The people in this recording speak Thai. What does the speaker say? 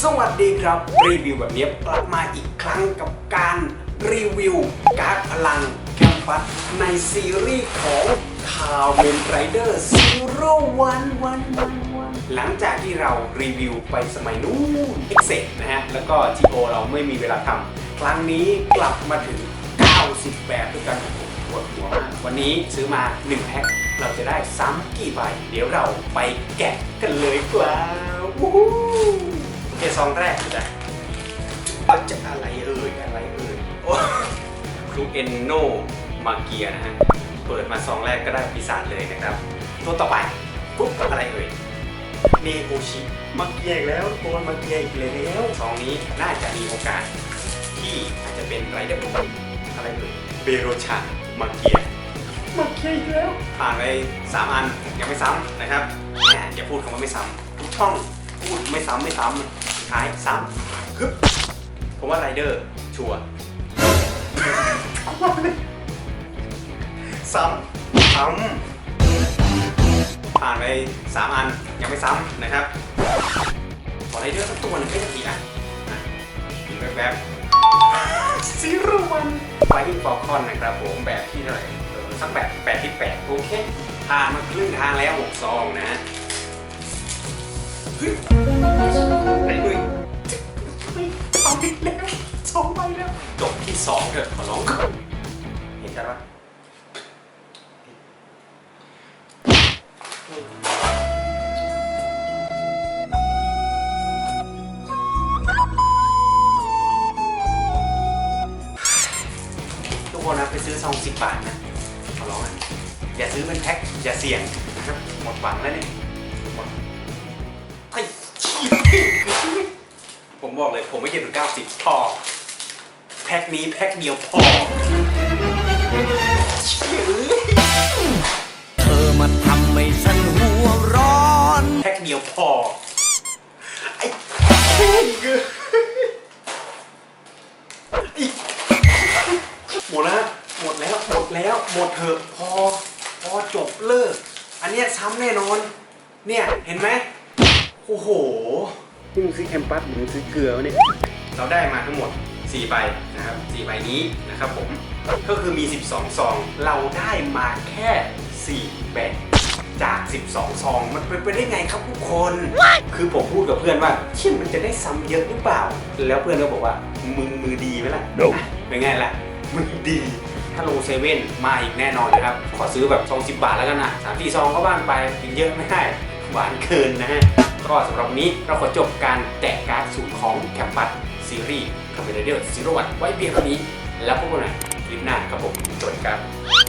สวัสดีครับ รีวิวแบบนี้กลับมาอีกครั้งกับการรีวิว การ์ดพลังแคมปัสในซีรีส์ของคาวเมนไรเดอร์ซีโร่วันวันวันวันหลังจากที่เรารีวิวไปสมัยนู้นเอ็กเซนะฮะ แล้วก็ทีโอเราไม่มีเวลาทำครั้งนี้กลับมาถึง 90 แบบด้วยกันปวดหัวมากวันนี้ซื้อมา 1 แพ็คเราจะได้ซ้ำกี่ใบ เดี๋ยวเราไปแกะกันเลยกว่า วู้ฮู้โอเคซองแรกจะเอาจะอะไรเอ่ยอะไรเอ่ยโอ้ครูเอนโนมาเกียนะฮะ เปิดมาซองแรกก็ได้ปีศาจเลยนะครับ ตัวต่อไปปุ๊บอะไรเอ่ยเนโอชิมาเกียอีกแล้วโอนมาเกียอีกแล้วซองนี้น่าจะมีโอกาส ที่อาจจะเป็นไรเดอร์อะไรเอ่ยเบโรชามาเกียมาเกียอีกแล้วผ่านไปสามอันยังไม่ซ้ำนะครับแหมอย่าพูดคำว่าไม่ซ้ำทุกช่องพูดไม่ซ้ำไม่ซ้ำสุด ท้ายซ้ำคือผมว่าไรเดอร์ชัวร์ซ้ำซ้ำผ่านไปสามอันยังไม่ซ้ำนะครับขอไรเดอร์สักตัวหนึงก็ยังดีนะอะอีกแบบแบบซีรูวันไฟอิงฟอลคอนนะครับผมแบบที่เท่าไหร่เออสักแบบแปดที่แปดโอเคผ่านมาครึ่งทางแล้วหกซองนะ เอาอีกแล้วสองใบแล้วจบที่สองเถอะขอร้องก่อนเห็นกันปะทุกคนนะไปซื้อซองสิบบาทนะขอร้องอะอย่าซื้อเป็นแพ็คอย่าเสี่ยงนะครับหมดหวังแล้วเนี่ยหมดไอ้ชี้ ผมบอกเลยผมไม่เกินถึงเก้าสิบพอ แพ็คนี้แพ็คเดียวพอเชี่ยเอ้ยเธอมาทำให้ฉันหัวร้อน แพ็คเดียวพอ ไอ้เฮ้ยเกอไอ้หมดแล้ว หมดแล้ว หมดแล้ว หมดเถอะพอ พอจบเลิก อันเนี้ยซ้ำแน่นอน เนี่ย เห็นไหมโอ้โห นี่มึงซื้อแคมปัสหรือมึงซื้อเกลือวะเนี่ยเราได้มาทั้งหมด 4 ใบนะครับ4ใบนี้นะครับผม ก็คือมี 12 ซอง เราได้มาแค่ 4 แบบจาก 12 ซอง มันเป็นไปได้ไงครับทุกคน คือผมพูดกับเพื่อนว่าเช่นมันจะได้ซ้ำเยอะหรือเปล่า แล้วเพื่อนก็บอกว่า มึงมือดีไหมล่ะ Nope อะเป็นไงล่ะ มือดี ถ้าโลเซเว่นมาอีกแน่นอนนะครับ ขอซื้อแบบซอง10บาทแล้วกันนะสามสี่ซองก็บ้านไปกินเยอะไม่ได้ หวานเกินนะฮะ ก็สำหรับนี้เราขอจบการแจกการ์ดสูตรของแคมปัสซีรีส์คาเมเดอร์ซีโรวันไว้เพียงเท่านี้ แล้วพบกันใหม่คลิปหน้าครับผมสวัสดีครับ